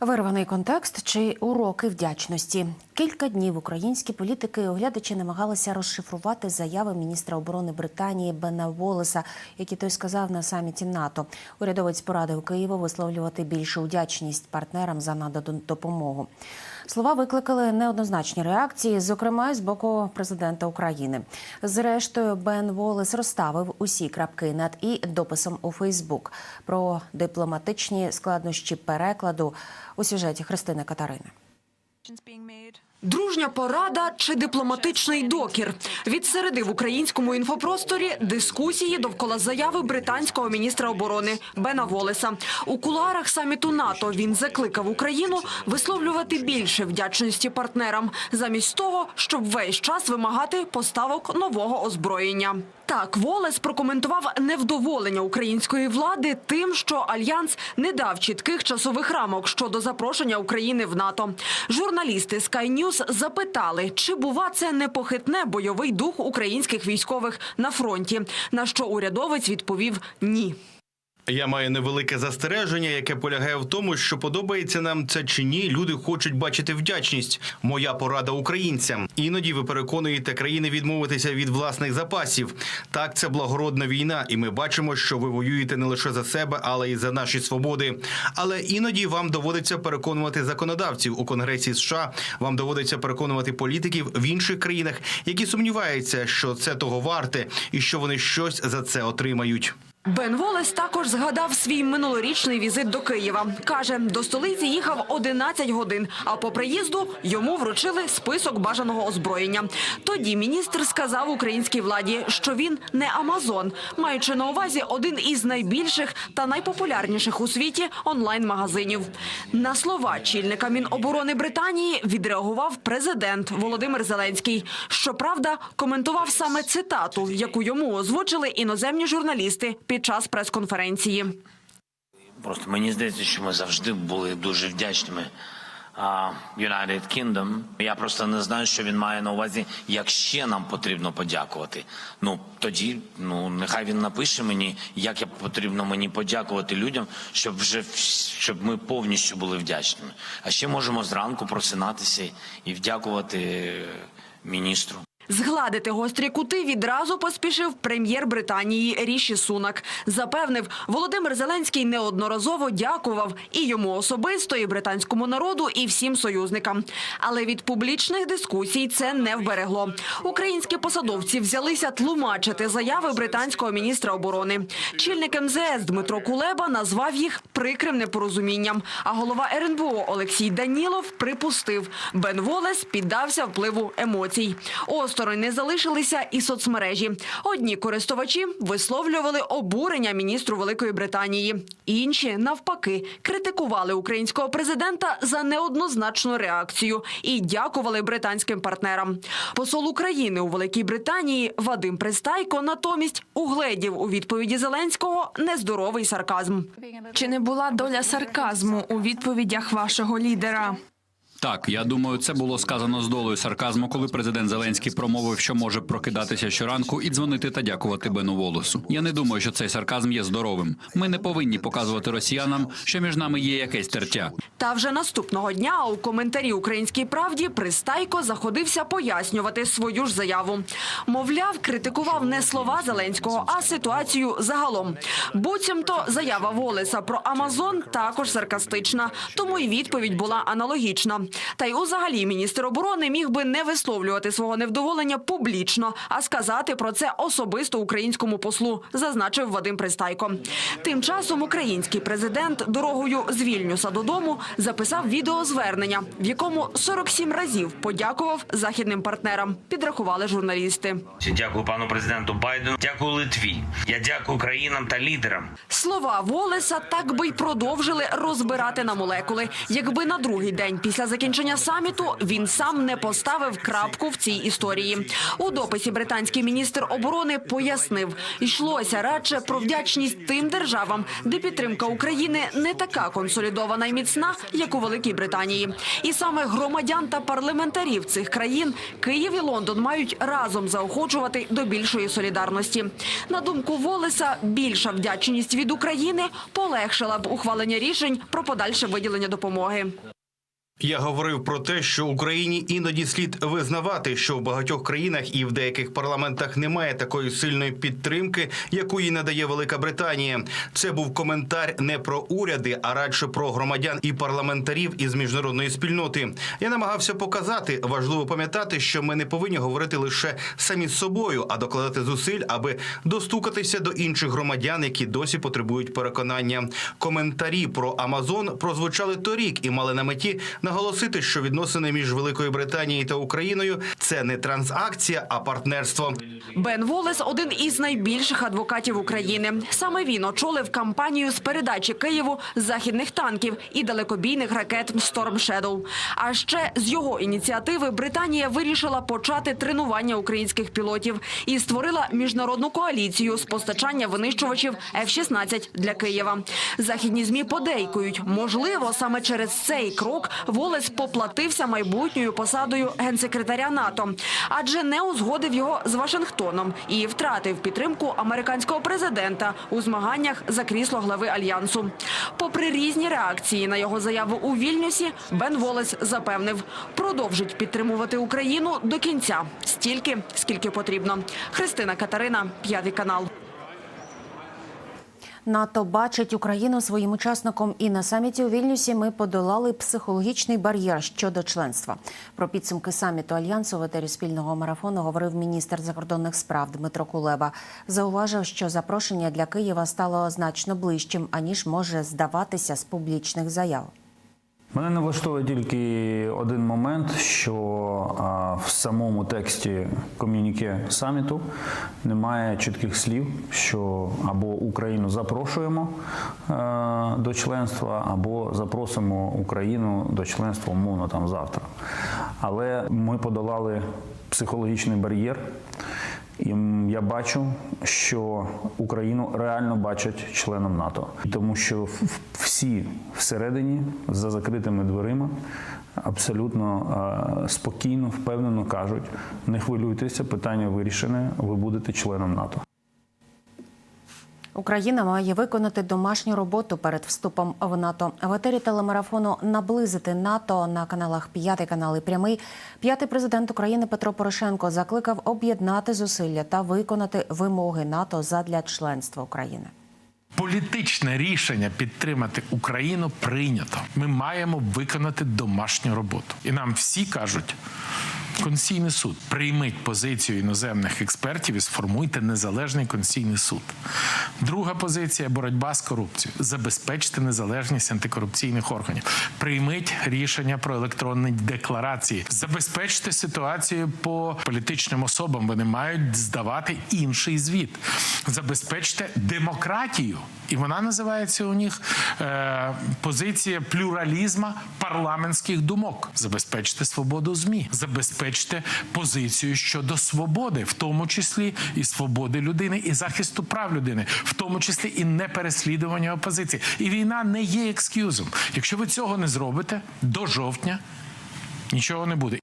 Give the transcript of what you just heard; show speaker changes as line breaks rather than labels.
Вирваний контекст чи уроки вдячності. Кілька днів українські політики і оглядачі намагалися розшифрувати заяви міністра оборони Британії Бена Волеса, які той сказав на саміті НАТО. Урядовець порадив Києву висловлювати більшу вдячність партнерам за надану допомогу. Слова викликали неоднозначні реакції, зокрема з боку президента України. Зрештою, Бен Волес розставив усі крапки над і дописом у Фейсбук про дипломатичні складнощі перекладу у сюжеті Христини Катарини.
made Дружня порада чи дипломатичний докір від середи в українському інфопросторі дискусії довкола заяви британського міністра оборони Бена Волеса у кулуарах саміту НАТО. Він закликав Україну висловлювати більше вдячності партнерам, замість того, щоб весь час вимагати поставок нового озброєння. Так, Волес прокоментував невдоволення української влади тим, що альянс не дав чітких часових рамок щодо запрошення України в НАТО. Журналісти Sky News запитали, чи бува це непохитне бойовий дух українських військових на фронті. На що урядовець відповів ні.
Я маю невелике застереження, яке полягає в тому, що подобається нам це чи ні. Люди хочуть бачити вдячність. Моя порада українцям. Іноді ви переконуєте країни відмовитися від власних запасів. Так, це благородна війна, і ми бачимо, що ви воюєте не лише за себе, але й за наші свободи. Але іноді вам доводиться переконувати законодавців у Конгресі США. Вам доводиться переконувати політиків в інших країнах, які сумніваються, що це того варте, і що вони щось за це отримають.
Бен Волес також згадав свій минулорічний візит до Києва. Каже, до столиці їхав 11 годин, а по приїзду йому вручили список бажаного озброєння. Тоді міністр сказав українській владі, що він не Амазон, маючи на увазі один із найбільших та найпопулярніших у світі онлайн-магазинів. На слова чільника Міноборони Британії відреагував президент Володимир Зеленський. Щоправда, коментував саме цитату, яку йому озвучили іноземні журналісти під час прес-конференції.
Просто мені здається, що ми завжди були дуже вдячними United Kingdom. Я просто не знаю, що він має на увазі, як ще нам потрібно подякувати. Ну тоді, ну нехай він напише мені, як я потрібно мені подякувати людям, щоб вже щоб ми повністю були вдячними. А ще можемо зранку просинатися і вдякувати е, міністру.
Згладити гострі кути відразу поспішив прем'єр Британії Ріші Сунак. Запевнив, Володимир Зеленський неодноразово дякував і йому особисто, і британському народу, і всім союзникам. Але від публічних дискусій це не вберегло. Українські посадовці взялися тлумачити заяви британського міністра оборони. Чільник МЗС Дмитро Кулеба назвав їх прикрим непорозумінням. А голова РНБО Олексій Данілов припустив, Бен Волес піддався впливу емоцій. Осторонь не залишилися і соцмережі. Одні користувачі висловлювали обурення міністру Великої Британії. Інші, навпаки, критикували українського президента за неоднозначну реакцію і дякували британським партнерам. Посол України у Великій Британії Вадим Пристайко натомість угледів у відповіді Зеленського нездоровий сарказм.
Чи не була доля сарказму у відповідях вашого лідера?
Так, я думаю, це було сказано з долею сарказму, коли президент Зеленський промовив, що може прокидатися щоранку і дзвонити та дякувати Бену Волосу. Я не думаю, що цей сарказм є здоровим. Ми не повинні показувати росіянам, що між нами є якесь тертя.
Та вже наступного дня у коментарі Українській правді Пристайко заходився пояснювати свою ж заяву. Мовляв, критикував не слова Зеленського, а ситуацію загалом. Буцімто заява Волеса про Амазон також саркастична, тому й відповідь була аналогічна. Та й узагалі міністр оборони міг би не висловлювати свого невдоволення публічно, а сказати про це особисто українському послу, зазначив Вадим Пристайко. Тим часом український президент дорогою з Вільнюса додому записав відеозвернення, в якому 47 разів подякував західним партнерам. Підрахували журналісти.
Дякую пану президенту Байдену. Дякую Литві. Я дякую країнам та лідерам.
Слова Волеса так би й продовжили розбирати на молекули, якби на другий день після закінчення закінчення саміту він сам не поставив крапку в цій історії. У дописі британський міністр оборони пояснив, йшлося радше про вдячність тим державам, де підтримка України не така консолідована і міцна, як у Великій Британії. І саме громадян та парламентарів цих країн Київ і Лондон мають разом заохочувати до більшої солідарності. На думку Волеса, більша вдячність від України полегшила б ухвалення рішень про подальше виділення допомоги.
Я говорив про те, що Україні іноді слід визнавати, що в багатьох країнах і в деяких парламентах немає такої сильної підтримки, яку їй надає Велика Британія. Це був коментар не про уряди, а радше про громадян і парламентарів із міжнародної спільноти. Я намагався показати, важливо пам'ятати, що ми не повинні говорити лише самі з собою, а докладати зусиль, аби достукатися до інших громадян, які досі потребують переконання. Коментарі про Амазон прозвучали торік і мали на меті наголосити, що відносини між Великою Британією та Україною це не транзакція, а партнерство.
Бен Волес – один із найбільших адвокатів України. Саме він очолив кампанію з передачі Києву західних танків і далекобійних ракет Storm Shadow. А ще з його ініціативи Британія вирішила почати тренування українських пілотів і створила міжнародну коаліцію з постачання винищувачів F-16 для Києва. Західні змі подейкують, можливо, саме через цей крок Волес поплатився майбутньою посадою генсекретаря НАТО, адже не узгодив його з Вашингтоном і втратив підтримку американського президента у змаганнях за крісло глави альянсу. Попри різні реакції на його заяву у Вільнюсі, Бен Волес запевнив, продовжить підтримувати Україну до кінця стільки, скільки потрібно. Христина Катерина, п'ятий канал.
НАТО бачить Україну своїм учасником, і на саміті у Вільнюсі ми подолали психологічний бар'єр щодо членства. Про підсумки саміту альянсу в етері спільного марафону говорив міністр закордонних справ Дмитро Кулеба. Зауважив, що запрошення для Києва стало значно ближчим, аніж може здаватися з публічних заяв.
Мене не влаштовує тільки один момент, що в самому тексті ком'юніке саміту немає чітких слів, що або Україну запрошуємо е, до членства, або запросимо Україну до членства умовно там завтра. Але ми подолали психологічний бар'єр. І я бачу, що Україну реально бачать членом НАТО, тому що в- всі всередині за закритими дверима абсолютно спокійно, впевнено кажуть: не хвилюйтеся, питання вирішене, ви будете членом НАТО.
Україна має виконати домашню роботу перед вступом в НАТО. В етері телемарафону наблизити НАТО на каналах П'ятий канал і прямий. П'ятий президент України Петро Порошенко закликав об'єднати зусилля та виконати вимоги НАТО задля членства України.
Політичне рішення підтримати Україну прийнято. Ми маємо виконати домашню роботу. І нам всі кажуть. Конституційний суд прийміть позицію іноземних експертів і сформуйте незалежний конституційний суд. Друга позиція боротьба з корупцією. Забезпечте незалежність антикорупційних органів. Прийміть рішення про електронні декларації. Забезпечте ситуацію по політичним особам. Вони мають здавати інший звіт. Забезпечте демократію. І вона називається у них е, позиція плюралізма парламентських думок. Забезпечте свободу змі, забезпечте позицію щодо свободи, в тому числі і свободи людини, і захисту прав людини, в тому числі і непереслідування опозиції. І війна не є екскюзом. Якщо ви цього не зробите до жовтня, нічого не буде.